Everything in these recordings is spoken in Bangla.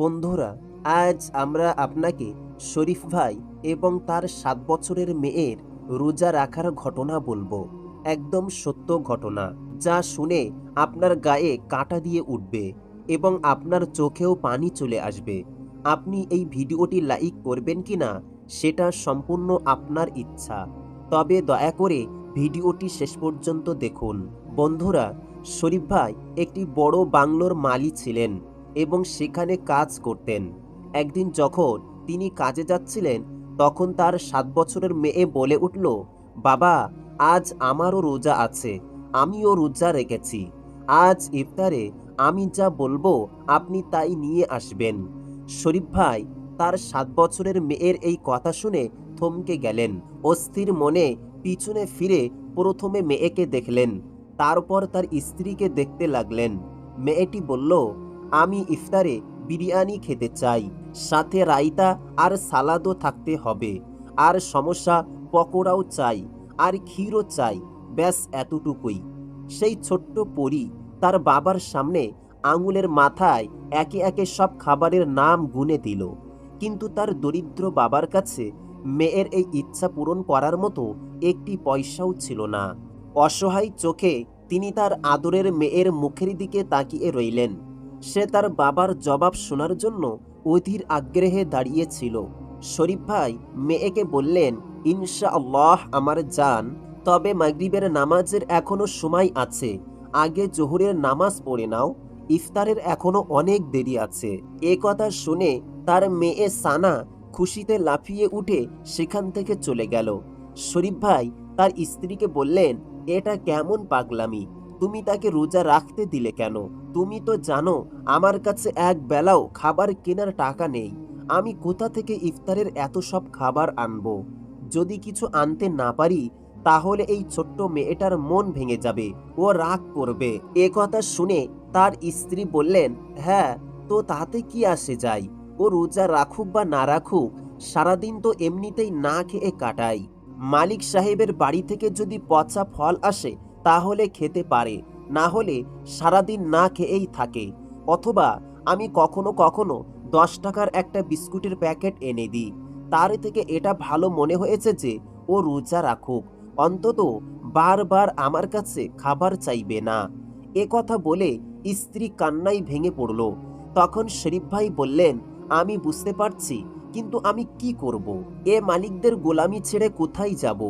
বন্ধুরা, আজ আমরা আপনাকে শরীফ ভাই এবং তার সাত বছরের মেয়ের রোজা রাখার ঘটনা বলব। একদম সত্য ঘটনা, যা শুনে আপনার গায়ে কাঁটা দিয়ে উঠবে এবং আপনার চোখেও পানি চলে আসবে। আপনি এই ভিডিওটি লাইক করবেন কি না, সেটা সম্পূর্ণ আপনার ইচ্ছা। তবে দয়া করে ভিডিওটি শেষ পর্যন্ত দেখুন। বন্ধুরা, শরীফ ভাই একটি বড় বাংলোর মালি ছিলেন। এবং সেখানে কাজ করতেন। একদিন যখন তিনি কাজে যাচ্ছিলেন, তখন তার সাত বছরের মেয়ে বলে উঠল, বাবা, আজ আমারও রোজা আছে, আমিও রোজা রেখেছি। আজ ইফতারে আমি যা বলব আপনি তাই নিয়ে আসবেন। শরীফ ভাই তার সাত বছরের মেয়ের এই কথা শুনে থমকে গেলেন অস্থির মনে পিছনে ফিরে প্রথমে মেয়েকে দেখলেন। তারপর তার স্ত্রীকে দেখতে লাগলেন। মেয়েটি বলল আমি ইফতারে বিরিয়ানি খেতে চাই, সাথে রায়তা আর সালাদও থাকতে হবে। আর সমস্যা, পকোড়াও চাই, আর ক্ষীরও চাই, ব্যাস এতটুকুই। সেই ছোট্ট পরি তার বাবার সামনে আঙুলের মাথায় একে একে সব খাবারের নাম গুনে দিল। কিন্তু তার দরিদ্র বাবার কাছে মেয়ের এই ইচ্ছা পূরণ করার মতো একটি পয়সাও ছিল না। অসহায় চোখে তিনি তার আদরের মেয়ের মুখের দিকে তাকিয়ে রইলেন। সে তার বাবার জবাব শোনার জন্য অধীর আগ্রহে দাঁড়িয়েছিল। শরীফ ভাই মেয়েকে বললেন, ইনশা আল্লাহ আমার জান, তবে মাগরিবের নামাজের এখনও সময় আছে। আগে জোহরের নামাজ পড়ে নাও। ইফতারের এখনও অনেক দেরি আছে। এ কথা শুনে তার মেয়ে সানা খুশিতে লাফিয়ে উঠে সেখান থেকে চলে গেল। শরীফ ভাই তার স্ত্রীকে বললেন, এটা কেমন পাগলামি? তুমি তাকে রোজা রাখতে দিলে কেন? তুমি তো জানো, আমার কাছে এক বেলাও খাবার কেনার টাকা নেই। আমি কোথা থেকে ইফতারের এত সব খাবার আনব? যদি কিছু আনতে না পারি, তাহলে এই ছোট্ট মেয়েটার মন ভেঙে যাবে, ও রাগ করবে। এ কথা শুনে তার স্ত্রী বললেন হ্যাঁ তো তাতে কি আসে যায়? ও রোজা রাখুক বা না রাখুক, সারাদিন তো এমনিতেই না খেয়ে কাটাই মালিক সাহেবের বাড়ি থেকে যদি পচা ফল আসে তাহলে খেতে পারে, না হলে সারাদিন না খেয়েই থাকে। অথবা আমি কখনো কখনো দশ টাকার একটা বিস্কুটের প্যাকেট এনে দিই। তার থেকে এটা ভালো মনে হয়েছে যে ও রোজা রাখুক। অন্তত বারবার আমার কাছে খাবার চাইবে না। এ কথা বলে স্ত্রী কান্নাই ভেঙে পড়ল। তখন শরীফ ভাই বললেন, আমি বুঝতে পারছি, কিন্তু আমি কি করব? এ মালিকদের গোলামি ছেড়ে কোথায় যাব?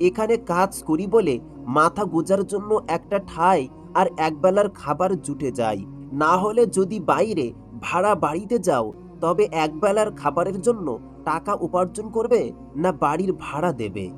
এখানে কাজ করি বলে মাথা গোজার জন্য একটা ঠাই আর একবেলার খাবার জুটে যায়। না হলে যদি বাইরে ভাড়া বাড়িতে যাও, তবে একবেলার খাবারের জন্য টাকা উপার্জন করবে না বাড়ির ভাড়া দেবে?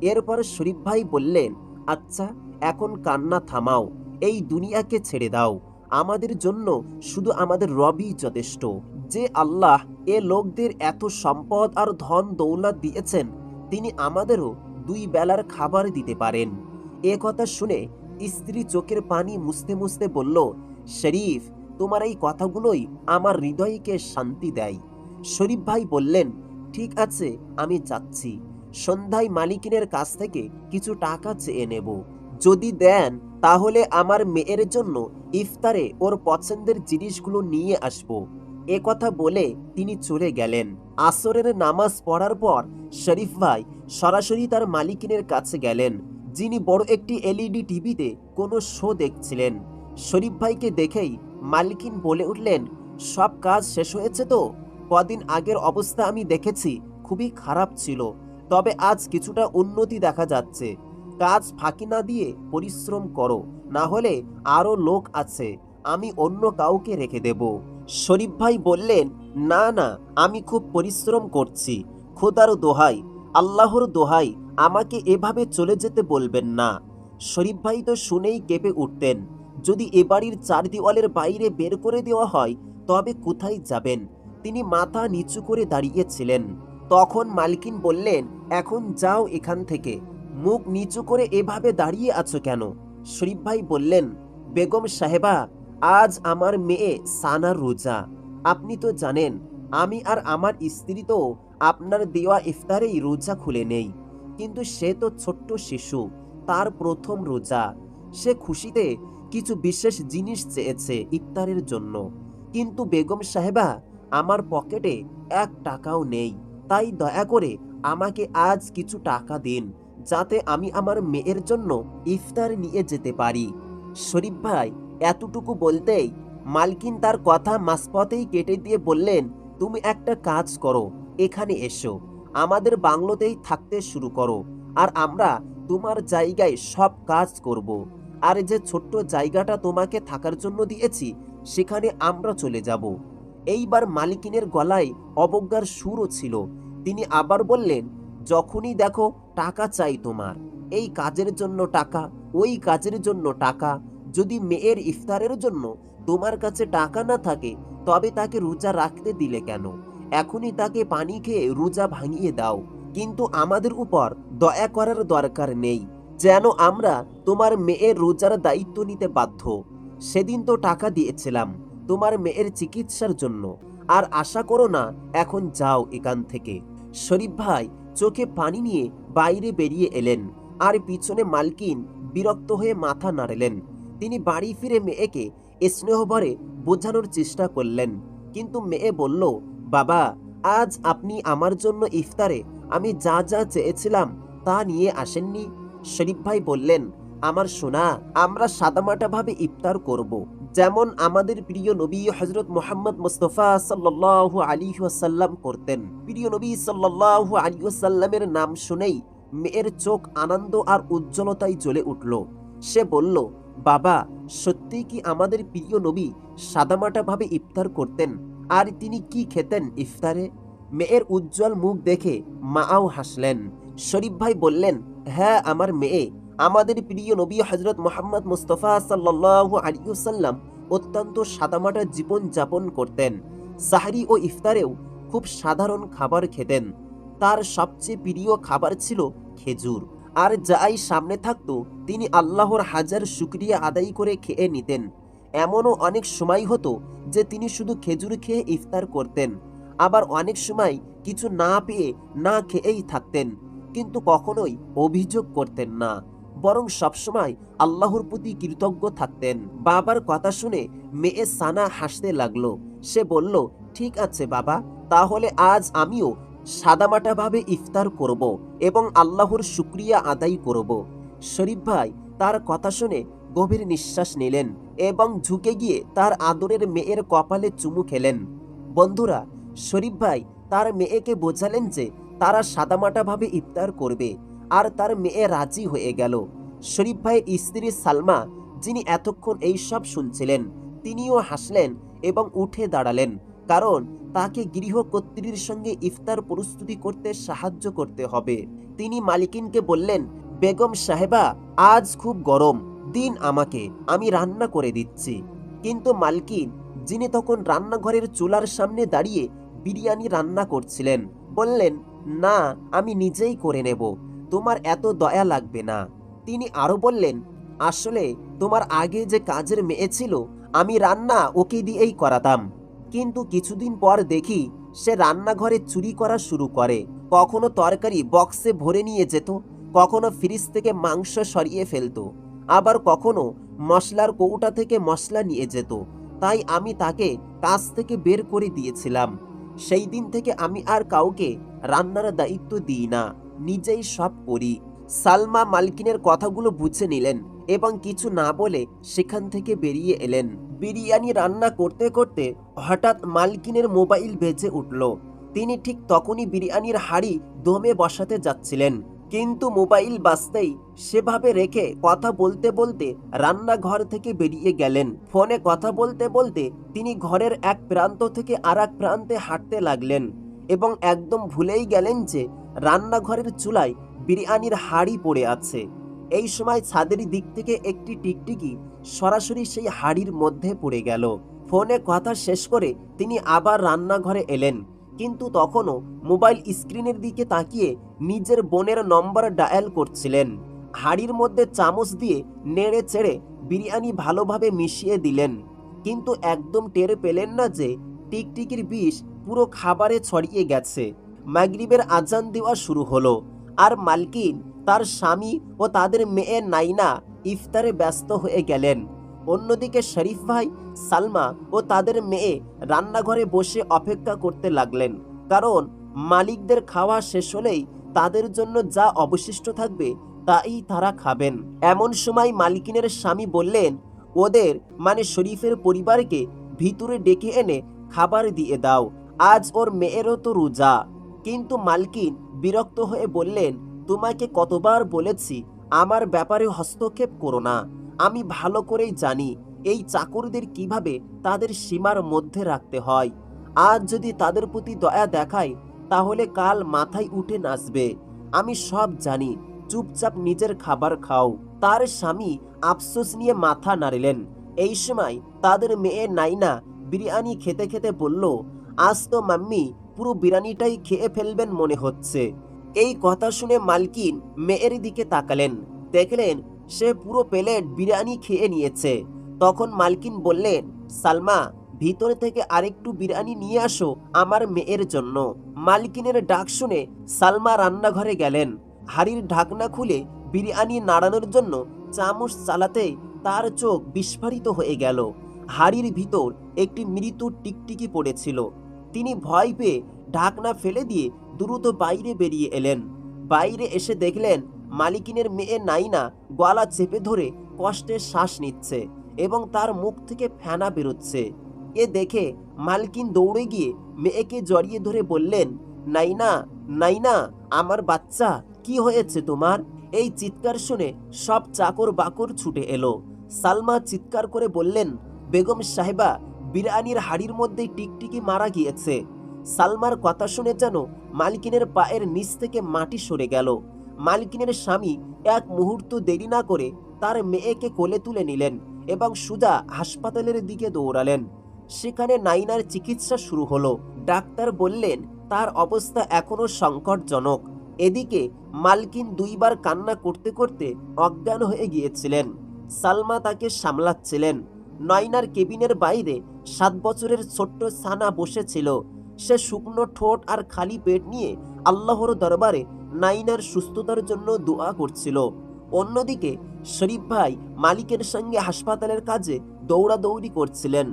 এরপর শরীফ ভাই বললেন আচ্ছা এখন কান্না থামাও, এই দুনিয়াকে ছেড়ে দাও। আমাদের জন্য শুধু আমাদের রবই যথেষ্ট। যে আল্লাহ এ লোকদের এত সম্পদ আর ধন দৌলত দিয়েছেন, তিনি আমাদেরও দুই বেলার খাবার দিতে পারেন। এ কথা শুনে স্ত্রী চোখের পানি মুছতে মুছতে বলল, শরীফ, তোমার এই কথাগুলোই আমার হৃদয়কে শান্তি দেয়। শরীফ ভাই বললেন, ঠিক আছে, আমি যাচ্ছি। সন্ধ্যায় মালিকিনের কাছ থেকে কিছু টাকা চেয়ে নেব। যদি দেন, তাহলে আমার মেয়ের জন্য ইফতারে ওর পছন্দের জিনিসগুলো নিয়ে আসব। এ কথা বলে তিনি চলে গেলেন। আসরের নামাজ পড়ার পর শরীফ ভাই সরাসরি তার মালিকিনের কাছে গেলেন। যিনি বড় একটি এলইডি টিভিতে কোনো শো দেখছিলেন। শরীফ ভাইকে দেখেই মালিকিন বলে উঠলেন, সব কাজ শেষ হয়েছে তো? কদিন আগের অবস্থা আমি দেখেছি, খুবই খারাপ ছিল। তবে আজ কিছুটা উন্নতি দেখা যাচ্ছে। কাজ ফাঁকি না দিয়ে পরিশ্রম করো, না হলে আরও লোক আছে। আমি অন্য কাউকে রেখে দেব। শরীফ ভাই বললেন, না না, আমি খুব পরিশ্রম করছি। খোদার দোহাই, আল্লাহর দোহাই আমাকে এভাবে চলে যেতে বলবেন না। শরীফ ভাই তো শুনেই কেঁপে উঠতেন, যদি এ বাড়ির চার দেওয়ালের বাইরে বের করে দেওয়া হয়, তবে কোথায় যাবেন? তিনি মাথা নিচু করে দাঁড়িয়েছিলেন। তখন মালকিন বললেন, এখন যাও এখান থেকে। মুখ নিচু করে এভাবে দাঁড়িয়ে আছো কেন? শরীফ ভাই বললেন, বেগম সাহেবা, আজ আমার মেয়ে সানা রোজা। আপনি তো জানেন, আমি আর আমার স্ত্রী তো আপনার দেওয়া ইফতারেই রোজা খুলে নেই। কিন্তু সে তো ছোট্ট শিশু, তার প্রথম রোজা। সে খুশিতে কিছু বিশেষ জিনিস চেয়েছে ইফতারের জন্য। কিন্তু বেগম সাহেবা, আমার পকেটে এক টাকাও নেই, তাই দয়া করে আমাকে আজ কিছু টাকা দিন, যাতে আমি আমার মেয়ের জন্য ইফতার নিয়ে যেতে পারি। শরীফ ভাই এতটুকু বলতেই মালকিন তার কথা মাঝপথেই কেটে দিয়ে বললেন, তুমি একটা কাজ করো, এখানে এসো। আমাদের বাংলোতেই থাকতে শুরু করো, আর আমরা তোমার জায়গায় সব কাজ করব। আর যে ছোট্ট জায়গাটা তোমাকে থাকার জন্য দিয়েছি, সেখানে আমরা চলে যাব। এইবার মালিকিনের গলায় অবজ্ঞার সুরও ছিল। তিনি আবার বললেন, যখনই দেখো টাকা চাই তোমার, এই কাজের জন্য টাকা, ওই কাজের জন্য টাকা, যদি মেয়ের ইফতারের জন্য তোমার কাছে টাকা না থাকে, তবে তাকে রোজা রাখতে দিলে কেন? এখনই তাকে পানি খেয়ে রোজা ভাঙিয়ে দাও। কিন্তু আমাদের উপর দয়া করার দরকার নেই, যেন আমরা তোমার মেয়ের রোজার দায়িত্ব নিতে বাধ্য। সেদিন তো টাকা দিয়েছিলাম তোমার মেয়ের চিকিৎসার জন্য। আর আশা করো না, এখন যাও এখান থেকে। শরীফ ভাই চোখে পানি নিয়ে বাইরে বেরিয়ে এলেন আর পিছনে মালকিন বিরক্ত হয়ে মাথা নাড়লেন। তিনি বাড়ি ফিরে মেয়েকে স্নেহভরে বোঝানোর চেষ্টা করলেন, কিন্তু মেয়ে বলল বাবা, আজ আপনি আমার জন্য ইফতারে আমি যা যা চেয়েছিলাম তা নিয়ে আসেননি? শরীফ ভাই বললেন, আমার সোনা, আমরা সাদামাটাভাবে ইফতার করব। যেমন আমাদের প্রিয় নবী হজরত মোহাম্মদ মুস্তফা সাল্লাহ আলী ওয়াসাল্লাম করতেন। প্রিয় নবী সাল্লাহ আলী ওয়াসাল্লামের নাম শুনেই মেয়ের চোখ আনন্দ আর উজ্জ্বলতায় জ্বলে উঠল। সে বলল, বাবা সত্যি কি আমাদের প্রিয় নবী সাদামাটাভাবে ইফতার করতেন? আর তিনি কি খেতেন ইফতারে? মেয়ের উজ্জ্বল মুখ দেখে মাও হাসলেন। শরীফ ভাই বললেন হ্যাঁ আমার মেয়ে। আমাদের প্রিয় নবী হজরত মোহাম্মদ মুস্তফা সাল্লাহ আলিউসাল্লাম অত্যন্ত সাদামাটা জীবন যাপন করতেন। সাহারি ও ইফতারেও খুব সাধারণ খাবার খেতেন। তার সবচেয়ে প্রিয় খাবার ছিল খেজুর। আর যাই সামনে থাকতো, তিনি আল্লাহর হাজার শুক্রিয়া আদায় করে খেয়ে নিতেন। এমনও অনেক সময় হতো যে তিনি শুধু খেজুর খেয়ে ইফতার করতেন, আবার অনেক সময় কিছু না পেয়ে না খেয়েই থাকতেন, কিন্তু কখনোই অভিযোগ করতেন না, বরং সবসময় আল্লাহর প্রতি কৃতজ্ঞ থাকতেন। বাবার কথা শুনে মেয়ে সানা হাসতে লাগল। সে বলল, ঠিক আছে বাবা, তাহলে আজ আমিও সাদামাটাভাবে ইফতার করব এবং আল্লাহর শুক্রিয়া আদায় করব। শরীফ ভাই তার কথা শুনে গভীর নিঃশ্বাস নিলেন এবং ঝুঁকে গিয়ে তার আদরের মেয়ের কপালে চুমু খেলেন। বন্ধুরা, শরীফ ভাই তার মেয়েকে বোঝালেন যে তারা সাদামাটাভাবে ইফতার করবে আর তার মেয়ে রাজি হয়ে গেল। শরীফ ভাইয়ের স্ত্রী সালমা, যিনি এতক্ষণ এই সব শুনছিলেন, তিনিও হাসলেন এবং উঠে দাঁড়ালেন কারণ তাকে গৃহকর্ত্রীর সঙ্গে ইফতার প্রস্তুতি করতে সাহায্য করতে হবে। তিনি মালিকিনকে বললেন, বেগম সাহেবা, আজ খুব গরম। দিন আমাকে, আমি রান্না করে দিচ্ছি। কিন্তু মালকিন, যিনি তখন রান্নাঘরের চুলার সামনে দাঁড়িয়ে বিরিয়ানি রান্না করছিলেন, বললেন, না, আমি নিজেই করে নেব, তোমার এত দয়া লাগবে না। তিনি আরও বললেন, আসলে তোমার আগে যে কাজের মেয়ে ছিল, আমি রান্না ওকে দিয়েই করাতাম। কিন্তু কিছুদিন পর দেখি সে রান্নাঘরে চুরি করা শুরু করে। কখনো তরকারি বক্সে ভরে নিয়ে যেত, কখনো ফ্রিজ থেকে মাংস সরিয়ে ফেলতো। আবার কখনো মশলার কৌটা থেকে মশলা নিয়ে যেত। তাই আমি তাকে কাজ থেকে বের করে দিয়েছিলাম। সেই দিন থেকে আমি আর কাউকে রান্নার দায়িত্ব দিই না, নিজেই সব করি। সালমা মালকিনের কথাগুলো বুঝে নিলেন এবং কিছু না বলে সেখান থেকে বেরিয়ে এলেন। বিরিয়ানি রান্না করতে করতে হঠাৎ মালকিনের মোবাইল বেজে উঠল। তিনি ঠিক তখনই বিরিয়ানির হাড়ি দমে বসাতে যাচ্ছিলেন। কিন্তু মোবাইল বাঁচতেই সেভাবে রেখে কথা বলতে বলতে রান্নাঘর থেকে বেরিয়ে গেলেন। ফোনে কথা বলতে বলতে তিনি ঘরের এক প্রান্ত থেকে আর প্রান্তে হাঁটতে লাগলেন এবং একদম ভুলেই গেলেন যে রান্নাঘরের চুলায় বিরিয়ানির হাড়ি পড়ে আছে। এই সময় ছাদের দিক থেকে একটি টিকটিকি সরাসরি সেই হাড়ির মধ্যে পড়ে গেল। ফোনে কথা শেষ করে তিনি আবার রান্নাঘরে এলেন। কিন্তু তখনও মোবাইল স্ক্রিনের দিকে তাকিয়ে নিজের বোনের নম্বর ডায়াল করছিলেন। হাড়ির মধ্যে চামচ দিয়ে নেড়ে চেড়ে বিরিয়ানি ভালোভাবে মিশিয়ে দিলেন। কিন্তু একদম টের পেলেন না যে টিকটিকির বিষ পুরো খাবারে ছড়িয়ে গেছে। মাগরিবের আজান দেওয়া শুরু হলো আর মালকিন তার স্বামী ও তাদের মেয়ে নাইনা ইফতারে ব্যস্ত হয়ে গেলেন। অন্যদিকে শরীফ ভাই, সালমা ও তাদের মেয়ে রান্নাঘরে বসে অপেক্ষা করতে লাগলেন। কারণ মালিকদের খাওয়া শেষ হলেই তাদের জন্য যা অবশিষ্ট থাকবে তাই তারা খাবেন। এমন সময় মালিকিনের স্বামী বললেন, ওদের মানে শরীফের পরিবারকে ভিতরে ডেকে এনে খাবার দিয়ে দাও। আজ ওর মেয়েরও তো রোজা। কিন্তু মালকিন বিরক্ত হয়ে বললেন, তোমাকে কতবার বলেছি, আমার ব্যাপারে হস্তক্ষেপ করো না। আমি ভালো করেই জানি এই চাকরদের কীভাবে তাদের সীমার মধ্যে রাখতে হয়। আজ যদি তাদের প্রতি দয়া দেখায়, তাহলে কাল মাথায় উঠে নাচবে। আমি সব জানি, চুপচাপ নিজের খাবার খাও। তার স্বামী আফসোস নিয়ে মাথা নাড়িলেন। এই সময় তাদের মেয়ে নাইনা বিরিয়ানি খেতে খেতে বলল, আজ তো মাম্মি পুরো বিরিয়ানিটাই খেয়ে ফেলবেন মনে হচ্ছে। এই কথা শুনে মালকিন মেয়ের দিকে তাকালেন। দেখলেন সে পুরো প্লেট বিরিয়ানি খেয়ে নিয়েছে। তখন মালকিন বললেন, সালমা, ভিতরে থেকে আরেকটু বিরিয়ানি নিয়ে আসো আমার মেয়ের জন্য। মালকিনের ডাক শুনে সালমা রান্নাঘরে গেলেন। হাড়ির ঢাকনা খুলে বিরিয়ানি নাড়ানোর জন্য চামচ চালাতে তার চোখ বিস্ফারিত হয়ে গেল। হাড়ির ভিতর একটি মৃত্যু টিকটিকি পড়েছিল। তিনি ভয় পেয়ে ঢাকনা ফেলে দিয়ে দ্রুত বাইরে বেরিয়ে এলেন। বাইরে এসে দেখলেন মালিকিনের মেয়ে নাইনা গলা চেপে ধরে কষ্টে শ্বাস নিচ্ছে এবং তার মুখ থেকে ফেনা বেরোচ্ছে। এ দেখে মালকিন দৌড়ে গিয়ে মেয়েকে জড়িয়ে ধরে বললেন, নাইনা নাইনা, আমার বাচ্চা, কি হয়েছে তোমার? এই চিৎকার শুনে সব চাকর বাকর ছুটে এলো। সালমা চিৎকার করে বললেন, বেগম সাহেবা, বিরিয়ানির হাড়ির মধ্যে টিকটিকি মারা গিয়েছে। সালমার কথা শুনে যেন মালকিনের পায়ের নিচ থেকে মাটি সরে গেল। মালকিনের স্বামী এক মুহূর্ত দেরি না করে তার মেয়েকে কোলে তুলে নিলেন এবং সুজা হাসপাতালের দিকে দৌড়ালেন। সেখানে নাইনার চিকিৎসা শুরু হলো। ডাক্তার বললেন, তার অবস্থা এখনও সংকটজনক। এদিকে মালকিন দুইবার কান্না করতে করতে অজ্ঞান হয়ে গিয়েছিলেন। সালমা তাকে সামলাচ্ছিলেন। নয়নার কেবিনের বাইরে সাত বছরের ছোট্ট সানা বসেছিল। সে শুকনো ঠোঁট আর খালি পেট নিয়ে আল্লাহর দরবারে নাইনার সুস্থতার জন্য দোয়া করছিল। অন্যদিকে শরীফ ভাই মালিকের সঙ্গে হাসপাতালের কাজে দৌড়াদৌড়ি করছিলেন।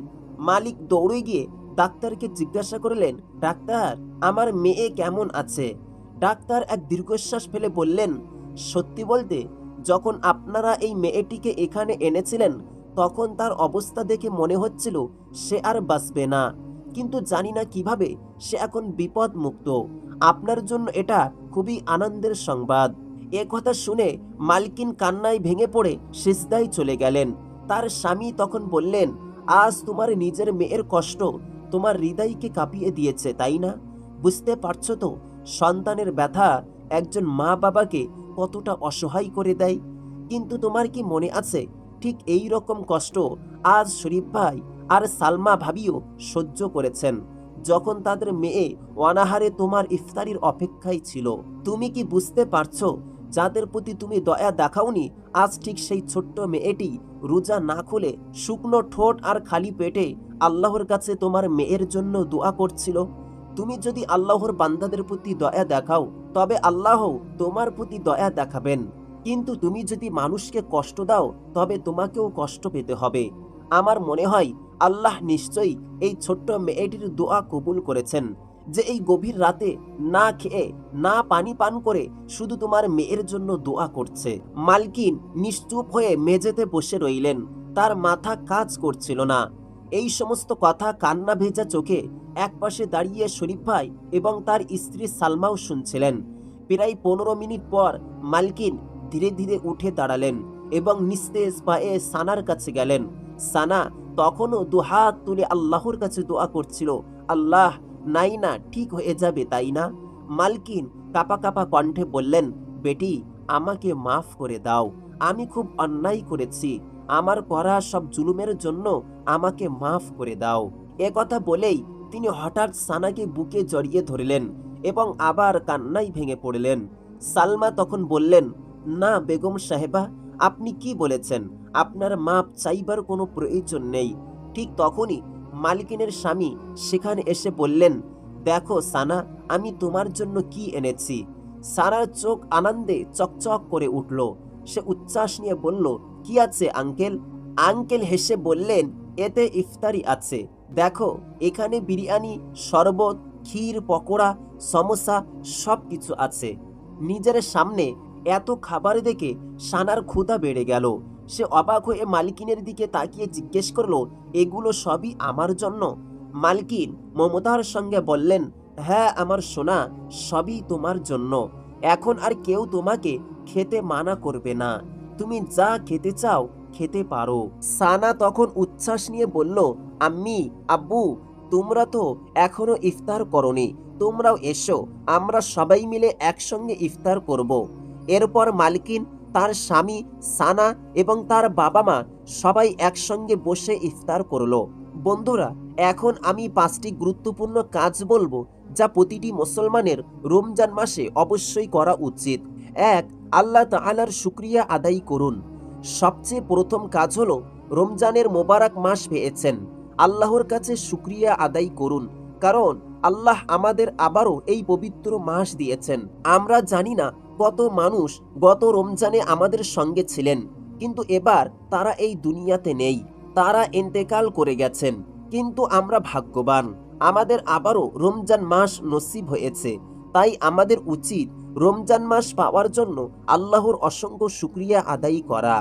মালিক দৌড়ে গিয়ে ডাক্তারকে জিজ্ঞাসা করলেন, ডাক্তার, আমার মেয়ে কেমন আছে? ডাক্তার এক দীর্ঘশ্বাস ফেলে বললেন, সত্যি বলতে, যখন আপনারা এই মেয়েটিকে এখানে এনেছিলেন, তখন তার অবস্থা দেখে মনে হচ্ছিল সে আর বাঁচবে না। কিন্তু জানি না কীভাবে সে এখন বিপদ মুক্ত আপনার জন্য এটা খুবই আনন্দের সংবাদ। এ কথা শুনে মালকিন কান্নায় ভেঙে পড়ে সিজদায় চলে গেলেন। তার স্বামী তখন বললেন, আজ তোমার নিজের মেয়ের কষ্ট তোমার হৃদয়কে কাঁপিয়ে দিয়েছে, তাই না? বুঝতে পারছ তো, সন্তানের ব্যথা একজন মা বাবাকে কতটা অসহায় করে দেয়? কিন্তু তোমার কি মনে আছে, ঠিক এই রকম কষ্ট আজ শরীফ ভাই আর সালমা ভাবিও সহ্য করেছেন। যখন তাদের মেয়ে অনাহারে তোমার ইফতারির অপেক্ষায় ছিল, তুমি কি বুঝতে পারছ? যাদের প্রতি তুমি দয়া দেখাওনি, আজ ঠিক সেই ছোট্ট মেয়েটি রোজা না খুলে শুকনো ঠোঁট আর খালি পেটে আল্লাহর কাছে তোমার মেয়ের জন্য দোয়া করছিল? তুমি যদি আল্লাহর বান্দাদের প্রতি দয়া দেখাও, তবে আল্লাহ তোমার প্রতি দয়া দেখাবেন। কিন্তু তুমি যদি মানুষকে কষ্ট দাও, তবে তোমাকেও কষ্ট পেতে হবে। আমার মনে হয় আল্লাহ নিশ্চয়ই এই ছোট্ট মেয়েটির দোয়া কবুল করেছেন যে এই গভীর রাতে না খেয়ে, না পানি পান করে শুধু তোমার মেয়ের জন্য দোয়া করছে। মালকিন নিশ্চুপ হয়ে মেঝেতে বসে রইলেন। তার মাথা কাজ করছিল না। এই সমস্ত কথা কান্না ভেজা চোখে একপাশে দাঁড়িয়ে শরীফ ভাই এবং তার স্ত্রী সালমাও শুনছিলেন। প্রায় পনেরো মিনিট পর মালকিন ধীরে ধীরে উঠে দাঁড়ালেন এবং নিস্তেজ পায়ে সানার কাছে গেলেন। সানা তখনও দুহাত তুলে আল্লাহর কাছে দোয়া করছিল, আল্লাহ, নাই না, ঠিক হয়ে যাবে, তাই না? মালকিন কাপা কাপা কণ্ঠে বললেন, বেটি, আমাকে মাফ করে দাও, আমি খুব অন্যায় করেছি, আমার করা সব জুলুমের জন্য আমাকে মাফ করে দাও। এ কথা বলেই তিনি হঠাৎ সানাকে বুকে জড়িয়ে ধরলেন এবং আবার কান্নাই ভেঙে পড়লেন। সালমা তখন বললেন, না বেগম সাহেবা আপনি কি বলেছেন? আপনার মাপ চাইবার কোনো প্রয়োজন নেই। ঠিক তখনই মালিকিনের স্বামী সেখানে এসে বললেন, দেখো সানা, আমি তোমার জন্য কি এনেছি? সানার চোখ আনন্দে চকচক করে উঠল। সে উচ্ছ্বাস নিয়ে বলল, কি আছে আঙ্কেল? আঙ্কেল হেসে বললেন, এতে ইফতারি আছে। দেখো, এখানে বিরিয়ানি, শরবত, ক্ষীর, পকোড়া, সমোসা সব কিছু আছে। নিজের সামনে এত খাবার দেখে সানার ক্ষুধা বেড়ে গেল। সে অবাক হয়ে মালকিনের দিকে তাকিয়ে জিজ্ঞেস করল, এগুলো সবই আমার জন্য? মালকিন মমতার সঙ্গে বললেন হ্যাঁ আমার সোনা, সবই তোমার জন্য। এখন আর কেউ তোমাকে খেতে মানা করবে না। তুমি যা খেতে চাও, খেতে পারো। সানা তখন উচ্ছ্বাস নিয়ে বলল, আম্মি, আব্বু, তোমরা তো এখনও ইফতার করনি। তোমরাও এসো, আমরা সবাই মিলে একসঙ্গে ইফতার করব। এরপর মালকিন তার স্বামী সানা এবং তার বাবা মা সবাই একসঙ্গে বসে ইফতার করল। বন্ধুরা, এখন আমি পাঁচটি গুরুত্বপূর্ণ কাজ বলব যা প্রতিটি মুসলমানের রমজান মাসে অবশ্যই করা উচিত। এক, আল্লাহ তাআলার শুক্রিয়া আদায় করুন। সবচেয়ে প্রথম কাজ হলো রমজানের মোবারক মাস পেয়েছেন। আল্লাহর কাছে শুক্রিয়া আদায় করুন, কারণ আল্লাহ আমাদের আবারও এই পবিত্র মাস দিয়েছেন। আমরা জানি না কত মানুষ গত রমজানে আমাদের সঙ্গে ছিলেন, কিন্তু এবার তারা এই দুনিয়াতে নেই। তারা ইন্তেকাল করে গেছেন, কিন্তু আমরা ভাগ্যবান। আমাদের আবারও রমজান মাস নসিব হয়েছে। তাই আমাদের উচিত রমজান মাস পাওয়ার জন্য আল্লাহর অসংখ্য শুক্রিয়া আদায় করা।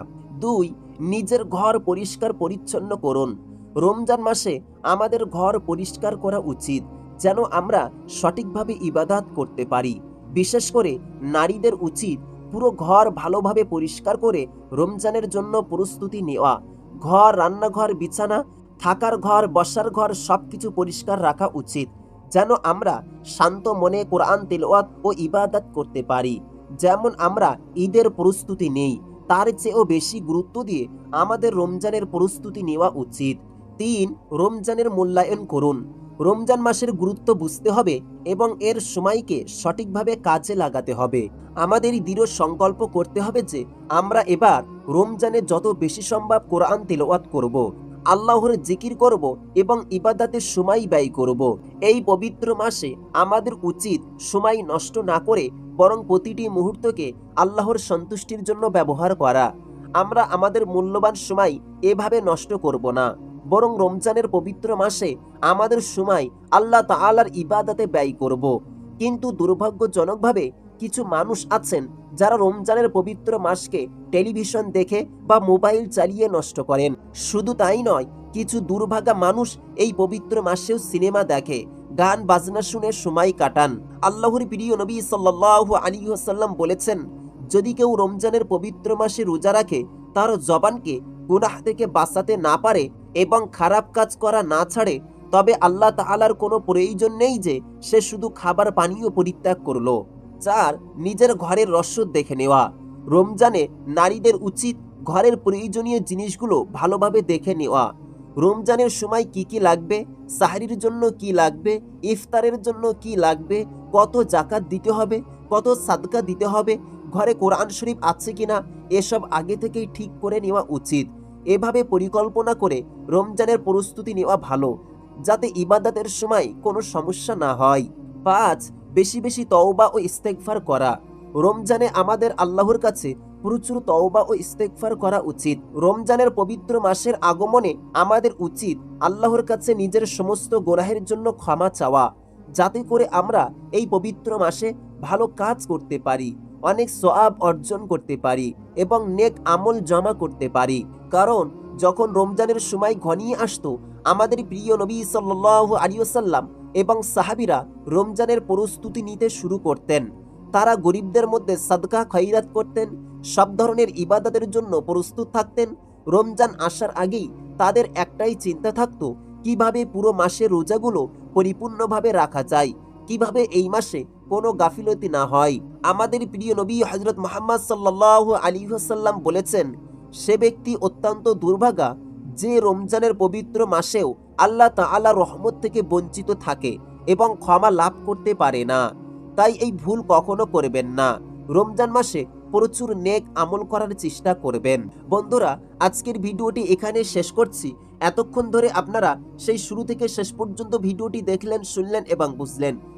দুই, নিজের ঘর পরিষ্কার পরিচ্ছন্ন করুন। রমজান মাসে আমাদের ঘর পরিষ্কার করা উচিত, যেন আমরা সঠিকভাবে ইবাদাত করতে পারি। বিশেষ করে নারীদের উচিত পুরো ঘর ভালোভাবে পরিষ্কার করে রমজানের জন্য প্রস্তুতি নেওয়া। ঘর, রান্নাঘর, বিছানা, থাকার ঘর, বসার ঘর সব কিছু পরিষ্কার রাখা উচিত, যেন আমরা শান্ত মনে কোরআন তেলাওয়াত ও ইবাদত করতে পারি। যেমন আমরা ঈদের প্রস্তুতি নেই, তার চেয়েও বেশি গুরুত্ব দিয়ে আমাদের রমজানের প্রস্তুতি নেওয়া উচিত। তিন, রমজানের মূল্যায়ন করুন। রমজান মাসের গুরুত্ব বুঝতে হবে এবং এর সময়কে সঠিকভাবে কাজে লাগাতে হবে। আমাদের দৃঢ় সংকল্প করতে হবে যে আমরা এবার রমজানে যত বেশি সম্ভব কোরআন তেলাওয়াত করব, আল্লাহর জিকির করব এবং ইবাদাতের সময় ব্যয় করব। এই পবিত্র মাসে আমাদের উচিত সময় নষ্ট না করে বরং প্রতিটি মুহূর্তকে আল্লাহর সন্তুষ্টির জন্য ব্যবহার করা। আমরা আমাদের মূল্যবান সময় এভাবে নষ্ট করব না। বরং রমজানের পবিত্র মাসে আমাদের সময় আল্লাহ তাআলার ইবাদতে ব্যয় করব। কিন্তু দুর্ভাগ্যজনকভাবে কিছু মানুষ আছেন যারা রমজানের পবিত্র মাসকে টেলিভিশন দেখে বা মোবাইল চালিয়ে নষ্ট করেন। শুধু তাই নয়, কিছু দুর্ভাগা মানুষ এই পবিত্র মাসেও সিনেমা দেখে, গান বাজনা শুনে সময় কাটান। আল্লাহর প্রিয় নবী সাল্লাল্লাহু আলাইহি ওয়াসাল্লাম বলেছেন, যদি কেউ রমজানের পবিত্র মাসে রোজা রাখে, তার জবানকে গুনাহ থেকে বাঁচাতে না পারে এবং খারাপ কাজ করা না ছাড়ে, তবে আল্লাহ তাআলার কোনো প্রয়োজন নেই যে সে শুধু খাবার পানীয় পরিত্যাগ করল চার নিজের ঘরের রসদ দেখে নেওয়া। রমজানে নারীদের উচিত ঘরের প্রয়োজনীয় জিনিসগুলো ভালোভাবে দেখে নেওয়া। রমজানের সময় কি কি লাগবে? সাহারির জন্য কি লাগবে? ইফতারের জন্য কি লাগবে? কত জাকাত দিতে হবে? কত সাদকা দিতে হবে? ঘরে কোরআন শরীফ আছে কিনা, এসব আগে থেকেই ঠিক করে নেওয়া উচিত। এভাবে পরিকল্পনা করে রমজানের প্রস্তুতি নেওয়া ভালো, যাতে ইবাদতের সময় কোনো সমস্যা না হয়। পাঁচ, বেশি বেশি তওবা ও ইস্তেকফার করা। রমজানে আমাদের আল্লাহর কাছে প্রচুর তওবা ও ইস্তেকফার করা উচিত। রমজানের পবিত্র মাসের আগমনে আমাদের উচিত আল্লাহর কাছে নিজের সমস্ত গোনাহের জন্য ক্ষমা চাওয়া, যাতে করে আমরা এই পবিত্র মাসে ভালো কাজ করতে পারি। অনেক সওয়াব অর্জন করতে পারি এবং নেক আমল জমা করতে পারি। কারণ যখন রমজানের সময় ঘনিয়ে আসতো, আমাদের প্রিয় নবী সাল্লাল্লাহু আলাইহি ওয়াসাল্লাম এবং সাহাবিরা রমজানের প্রস্তুতি নিতে শুরু করতেন। তারা গরিবদের মধ্যে সাদকা খৈরাত করতেন, সব ধরনের ইবাদতের জন্য প্রস্তুত থাকতেন। রমজান আসার আগেই তাদের একটাই চিন্তা থাকতো, কীভাবে পুরো মাসের রোজাগুলো পরিপূর্ণভাবে রাখা যায়। কীভাবে এই মাসে কোনো গাফিলতি না হয়? আমাদের প্রিয় নবী হজরত মোহাম্মদ সাল্লাহ আলী সাল্লাম বলেছেন, সে ব্যক্তি অত্যন্ত দুর্ভাগা যে রমজানের পবিত্র মাসেও আল্লাহ তাআলা রহমত থেকে বঞ্চিত থাকে এবং ক্ষমা লাভ করতে পারে না। তাই এই ভুল কখনো করবেন না। রমজান মাসে প্রচুর নেক আমল করার চেষ্টা করবেন। বন্ধুরা, আজকের ভিডিওটি এখানে শেষ করছি। এতক্ষণ ধরে আপনারা সেই শুরু থেকে শেষ পর্যন্ত ভিডিওটি দেখলেন, শুনলেন এবং বুঝলেন।